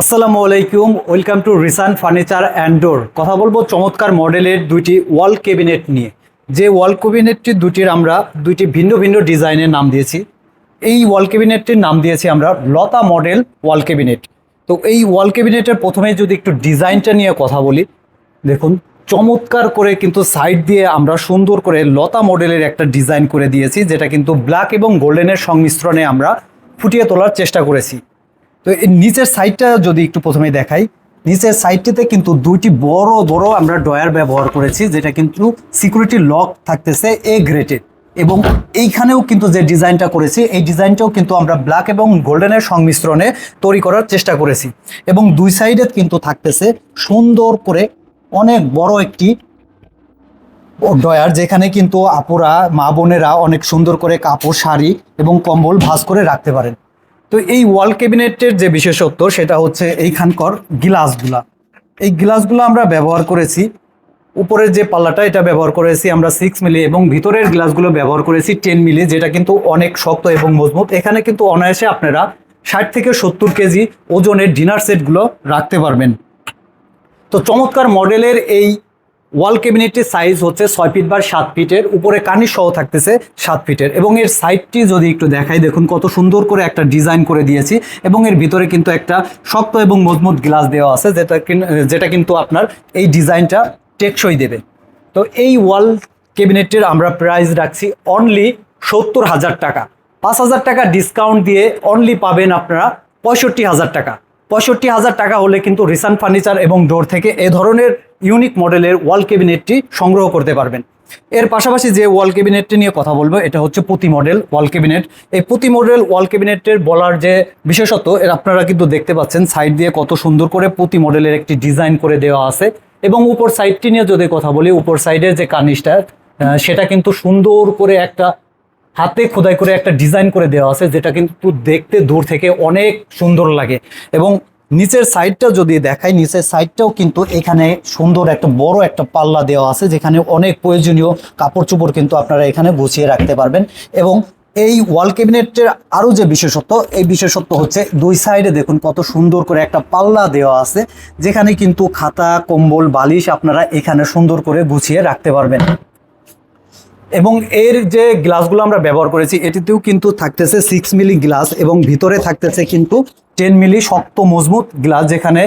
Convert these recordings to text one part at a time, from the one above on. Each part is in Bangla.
আসসালামু আলাইকুম, welcome to Risan furniture and door. কথা বলব চমৎকার মডেলের দুইটি ওয়াল ক্যাবিনেট নিয়ে। যে ওয়াল ক্যাবিনেটটি দুটির আমরা দুইটি ভিন্ন ভিন্ন ডিজাইনের নাম দিয়েছি। এই ওয়াল ক্যাবিনেটটির নাম দিয়েছি আমরা লতা মডেল ওয়াল ক্যাবিনেট। তো এই ওয়াল ক্যাবিনেটের প্রথমে যদি একটু ডিজাইনটা নিয়ে কথা বলি, দেখুন, চমৎকার করে কিন্তু সাইড দিয়ে আমরা সুন্দর করে লতা মডেলের একটা ডিজাইন করে দিয়েছি, যেটা কিন্তু ব্ল্যাক এবং গোল্ডেনের সংমিশ্রণে আমরা ফুটিয়ে তোলার চেষ্টা করেছি। তো নিচের সাইডটা যদি একটু প্রথমে দেখাই, নিচের সাইডটিতে কিন্তু দুইটি বড় বড় আমরা ডয়ার ব্যবহার করেছি, যেটা কিন্তু সিকিউরিটি লক থাকতেছে এ। গ্রেটেড এবং এইখানেও কিন্তু যে ডিজাইনটা করেছি, এই ডিজাইনটাও কিন্তু আমরা ব্ল্যাক এবং গোল্ডেনের সংমিশ্রণে তৈরি করার চেষ্টা করেছি। এবং দুই সাইডে কিন্তু থাকতেছে সুন্দর করে অনেক বড় একটি ডয়ার যেখানে কিন্তু আপুরা, মা বোনেরা অনেক সুন্দর করে কাপড়, শাড়ি এবং কম্বল ভাঁজ করে রাখতে পারেন। তো এই ওয়াল ক্যাবিনেটের যে বিশেষত্ব, সেটা হচ্ছে এইখানকার গিলাসগুলা এই গিলাসগুলো আমরা ব্যবহার করেছি। উপরের যে পাল্লাটা, এটা ব্যবহার করেছি আমরা সিক্স মিলি এবং ভিতরের গ্লাসগুলো ব্যবহার করেছি টেন মিলি যেটা কিন্তু অনেক শক্ত এবং মজবুত। এখানে কিন্তু অনায়াসে আপনারা ষাট থেকে সত্তর কেজি ওজনের ডিনার সেটগুলো রাখতে পারবেন। তো চমৎকার মডেলের এই ওয়াল ক্যাবিনেটের সাইজ হচ্ছে ছয় ফিট বা সাত ফিটের উপরে কানি সহ থাকতেছে সাত ফিটের এবং এর সাইডটি যদি একটু দেখাই, দেখুন কত সুন্দর করে একটা ডিজাইন করে দিয়েছি। এবং এর ভিতরে কিন্তু একটা শক্ত এবং মজবুত গ্লাস দেওয়া আছে, যেটা যেটা কিন্তু আপনার এই ডিজাইনটা টেকসই দেবে। তো এই ওয়াল ক্যাবিনেটের আমরা প্রাইস রাখছি অনলি সত্তর হাজার টাকা। পাঁচ হাজার টাকা ডিসকাউন্ট দিয়ে অনলি পাবেন আপনারা পঁয়ষট্টি হাজার টাকা। পঁয়ষট্টি হাজার টাকা হলে কিন্তু রিসান ফার্নিচার এবং ডোর থেকে এ ধরনের ইউনিক মডেলের ওয়াল ক্যাবিনেটটি সংগ্রহ করতে পারবেন। এর পাশাপাশি যে ওয়াল ক্যাবিনেটটি নিয়ে কথা বলব, এটা হচ্ছে প্রতি মডেল ওয়াল ক্যাবিনেট এই প্রতি মডেল ওয়াল ক্যাবিনেটের বলার যে বিশেষত্ব, এর আপনারা কিন্তু দেখতে পাচ্ছেন সাইড দিয়ে কত সুন্দর করে প্রতি মডেলের একটি ডিজাইন করে দেওয়া আছে। এবং উপর সাইডটি নিয়ে যদি কথা বলি, উপর সাইডের যে কার্নিশটা সেটা কিন্তু সুন্দর করে একটা হাতে খোদাই করে একটা ডিজাইন করে দেওয়া আছে, যেটা কিন্তু দেখতে দূর থেকে অনেক সুন্দর লাগে। এবং নিচের সাইডটা যদি দেখাই, নিচের সাইডটাও কিন্তু এখানে সুন্দর একটা বড় একটা পাল্লা দেওয়া আছে, যেখানে অনেক প্রয়োজনীয় কাপড় চোপড় কিন্তু আপনারা এখানে গুছিয়ে রাখতে পারবেন। এবং এই ওয়াল ক্যাবিনেটের আরও যে বিশেষত্ব, এই বিশেষত্ব হচ্ছে দুই সাইডে দেখুন কত সুন্দর করে একটা পাল্লা দেওয়া আছে, যেখানে কিন্তু খাতা, কম্বল, বালিশ আপনারা এখানে সুন্দর করে গুছিয়ে রাখতে পারবেন। এবং এর যে গ্লাসগুলো আমরা ব্যবহার করেছি, এটিতেও কিন্তু থাকতেছে সিক্স মিলি গ্লাস এবং ভিতরে থাকতেছে কিন্তু টেন মিলি শক্ত মজবুত গ্লাস যেখানে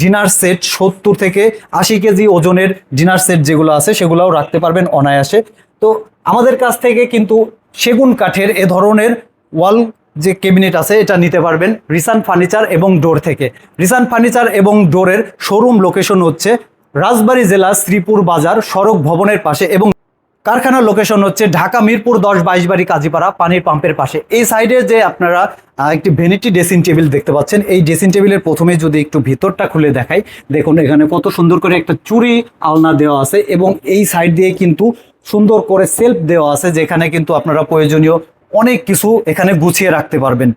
ডিনার সেট সত্তর থেকে আশি কেজি ওজনের ডিনার সেট যেগুলো আছে, সেগুলোও রাখতে পারবেন অনায়াসে। তো আমাদের কাছ থেকে কিন্তু সেগুন কাঠের এ ধরনের ওয়াল যে ক্যাবিনেট আছে, এটা নিতে পারবেন রিসান ফার্নিচার এবং ডোর থেকে। রিসান ফার্নিচার এবং ডোরের শোরুম লোকেশন হচ্ছে রাজবাড়ী জেলা শ্রীপুর বাজার সড়ক ভবনের পাশে এবং কারখানার লোকেশন হচ্ছে ঢাকা মিরপুর দশ বাইশ বাড়ি কাজীপাড়া পানির পাম্পের পাশে। এই সাইডে যে আপনারা একটি ভেনিটি ড্রেসিং টেবিল দেখতে পাচ্ছেন, এই ড্রেসিং টেবিলের প্রথমে যদি একটু ভিতরটা খুলে দেখাই, দেখুন এখানে কত সুন্দর করে একটা চুরি আলনা দেওয়া আছে এবং এই সাইড দিয়ে কিন্তু সুন্দর করে সেলফ দেওয়া আছে, যেখানে কিন্তু আপনারা প্রয়োজনীয় অনেক কিছু এখানে গুছিয়ে রাখতে পারবেন।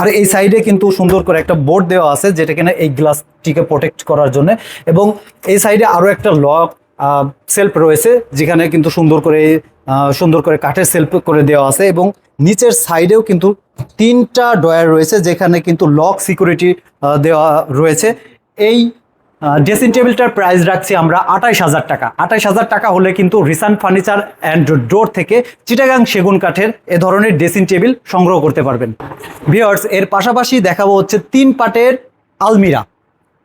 আর এই সাইডে কিন্তু সুন্দর করে একটা বোর্ড দেওয়া আছে, যেটা কিনা এই গ্লাসটিকে প্রোটেক্ট করার জন্য। এবং এই সাইডে আরও একটা লক সেলফ রয়েছে, যেখানে কিন্তু সুন্দর করে সুন্দর করে কাঠের সেলফ করে দেওয়া আছে এবং নিচের সাইডেও কিন্তু তিনটা ডয়ার রয়েছে, যেখানে কিন্তু লক সিকিউরিটি দেওয়া রয়েছে। এই ড্রেসিং টেবিলটার প্রাইস রাখছি আমরা আঠাইশ হাজার টাকা। আঠাইশ হাজার টাকা হলে কিন্তু রিসান ফার্নিচার অ্যান্ড ডোর থেকে চিটাগাং সেগুন কাঠের এ ধরনের ড্রেসিং টেবিল সংগ্রহ করতে পারবেন। ভিওর্স এর পাশাপাশি দেখাবো হচ্ছে তিন পাটের আলমিরা।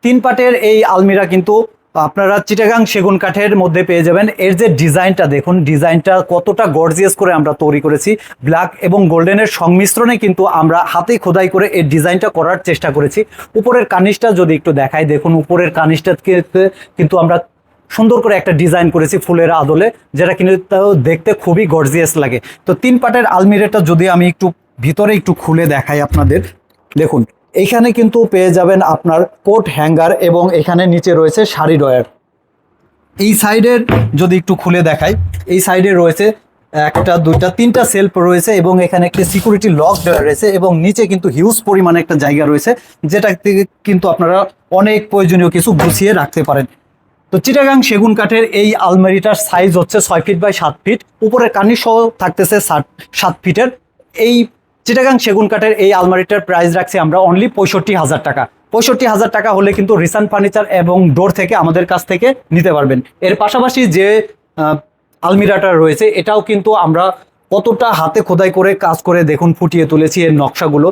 তিন পাটের এই আলমিরা কিন্তু আপনারা চিটাগাং সেগুন কাঠের মধ্যে পেয়ে যাবেন। এর যে ডিজাইনটা দেখুন, ডিজাইনটা কতটা গর্জিয়াস করে আমরা তৈরি করেছি। ব্ল্যাক এবং গোল্ডেনের সংমিশ্রণে কিন্তু আমরা হাতে খোদাই করে এর ডিজাইনটা করার চেষ্টা করেছি। উপরের কানিসটা যদি একটু দেখাই, দেখুন উপরের কানিসটাকে কিন্তু আমরা সুন্দর করে একটা ডিজাইন করেছি ফুলের আদলে, যেটা কিন্তু দেখতে খুবই গর্জিয়াস লাগে। তো তিন পাটের আলমিরাটা যদি আমি একটু ভিতরে একটু খুলে দেখাই আপনাদের। দেখুন এইখানে কিন্তু পেয়ে যাবেন আপনার কোট হ্যাঙ্গার এবং এখানে নিচে রয়েছে শাড়ি ডয়ার এই সাইডের যদি একটু খুলে দেখাই, এই সাইডে রয়েছে একটা, দুইটা, তিনটা সেলফ রয়েছে এবং এখানে একটি সিকিউরিটি লক রয়েছে এবং নিচে কিন্তু হিউজ পরিমাণে একটা জায়গা রয়েছে যেটা থেকে কিন্তু আপনারা অনেক প্রয়োজনীয় কিছু গুছিয়ে রাখতে পারেন। তো চিটাগাং সেগুন কাঠের এই আলমারিটার সাইজ হচ্ছে ছয় ফিট বাই সাত ফিট উপরে কানি সহ থাকতেছে সাত ফিটের এই চিটাগাং সেগুন কাঠের এই আলমারিটার প্রাইস রাখছি আমরা অনলি পঁয়ষট্টি হাজার টাকা। পঁয়ষট্টি হাজার টাকা হলে কিন্তু রিসান ফার্নিচার এবং ডোর থেকে আমাদের কাছ থেকে নিতে পারবেন। এর পাশাপাশি যে আলমিরাটা রয়েছে, এটাও কিন্তু আমরা কতটা হাতে খোদাই করে কাজ করে দেখুন ফুটিয়ে তুলেছি এর নকশাগুলো।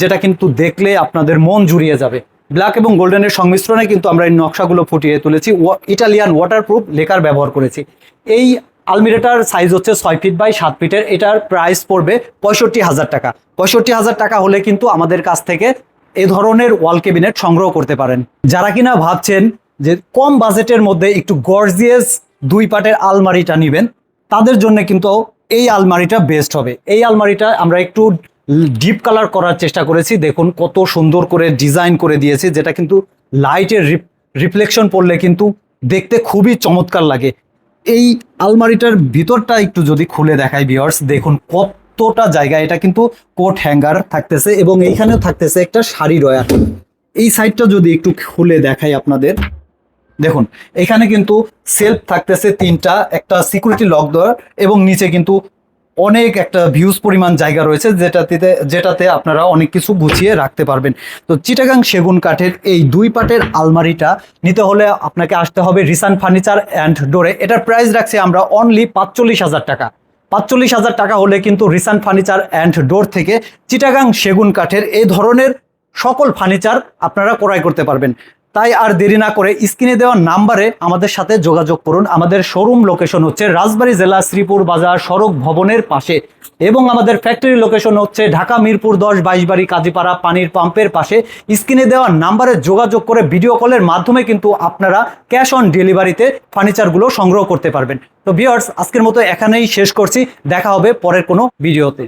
যেটা কিন্তু দেখলে আপনাদের মন জুড়িয়ে যাবে। ব্ল্যাক এবং গোল্ডেনের সংমিশ্রণে কিন্তু আমরা এই নকশাগুলো ফুটিয়ে তুলেছি। ইটালিয়ান ওয়াটারপ্রুফ লেকার ব্যবহার করেছি। এই আলমিরাটার সাইজ হচ্ছে ছয় ফিট বাই সাত ফিটের এটার প্রাইস পড়বে পঁয়ষট্টি হাজার টাকা। পঁয়ষট্টি হাজার টাকা হলে কিন্তু আমাদের কাছ থেকে এ ধরনের ওয়াল ক্যাবিনেট সংগ্রহ করতে পারেন। যারা কিনা ভাবছেন যে কম বাজেটের মধ্যে একটু গর্জিয়াস দুই পাটের আলমারিটা নেবেন, তাদের জন্য কিন্তু এই আলমারিটা বেস্ট হবে। এই আলমারিটা আমরা একটু ডিপ কালার করার চেষ্টা করেছি। দেখুন কত সুন্দর করে ডিজাইন করে দিয়েছি, যেটা কিন্তু লাইটের রিফ্লেকশন পড়লে কিন্তু দেখতে খুবই চমৎকার লাগে। এই আলমারিটার ভিতরটা একটু যদি খুলে দেখাই ভিওর্স দেখুন কতটা জায়গা। এটা কিন্তু কোট হ্যাঙ্গার থাকতেছে এবং এইখানেও থাকতেছে একটা শাড়ি রয়ার এই সাইডটা যদি একটু খুলে দেখাই আপনাদের। দেখুন, এখানে কিন্তু সেলফ থাকতেছে তিনটা, একটা সিকিউরিটি লক দেওয়ার এবং নিচে কিন্তু অনেক একটা ভিউজ পরিমাণ জায়গা রয়েছে যেটাতে যেটাতে আপনারা অনেক কিছু গুছিয়ে রাখতে পারবেন। তো চিটাগাং সেগুন কাঠের এই দুই পাটের আলমারিটা নিতে হলে আপনাকে আসতে হবে রিসান ফার্নিচার অ্যান্ড ডোরে এটার প্রাইস রাখছি আমরা অনলি পাঁচচল্লিশ হাজার টাকা। পাঁচচল্লিশ হাজার টাকা হলে কিন্তু রিসান ফার্নিচার অ্যান্ড ডোর থেকে চিটাগাং সেগুন কাঠের এই ধরনের সকল ফার্নিচার আপনারা ক্রয় করতে পারবেন। তাই আর দেরি না করে স্ক্রিনে দেওয়া নাম্বারে আমাদের সাথে যোগাযোগ করুন। আমাদের শোরুম লোকেশন হচ্ছে রাজবাড়ী জেলা শ্রীপুর বাজার সড়ক ভবনের পাশে এবং আমাদের ফ্যাক্টরি লোকেশন হচ্ছে ঢাকা মিরপুর দশ, বাইশবাড়ি, কাজীপাড়া পানির পাম্পের পাশে। স্ক্রিনে দেওয়া নাম্বারে যোগাযোগ করে ভিডিও কলের মাধ্যমে কিন্তু আপনারা ক্যাশ অন ডেলিভারিতে ফার্নিচারগুলো সংগ্রহ করতে পারবেন। তো ভিওর্স আজকের মতো এখানেই শেষ করছি। দেখা হবে পরের কোনো ভিডিওতে